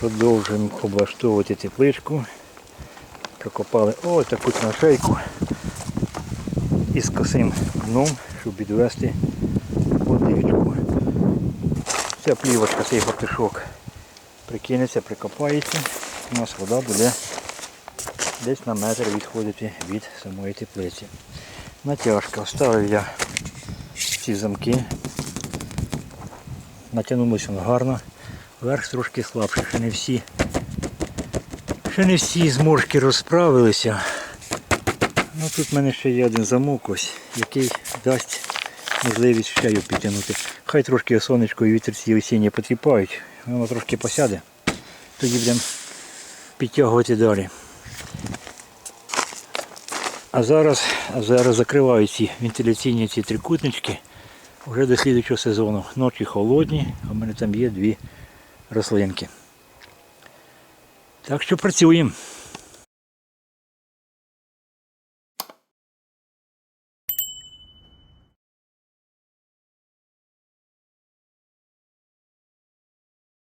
Продовжуємо облаштовувати тепличку. Прокопали ось таку траншейку із косим дном, щоб відвести водичку. Ця плівочка, цей фартишок прикинеться, прикопається. У нас вода буде десь на метр відходити від самої теплиці. Натяжка. Вставив я ці замки. Натягнулося воно гарно. Верх трошки слабший, ще не всі. Ще не всі зморшки розправилися. Ну тут в мене ще є один замок ось, який дасть можливість ще його підтягнути. Хай трошки сонечко і вітер ці осінні потріпають, воно трошки посяде. Тоді будемо підтягувати далі. А зараз, а зараз закриваю ці вентиляційні ці трикутнички вже до слідчого сезону. Ночі холодні, а в мене там є дві рослинки. Так що працюємо.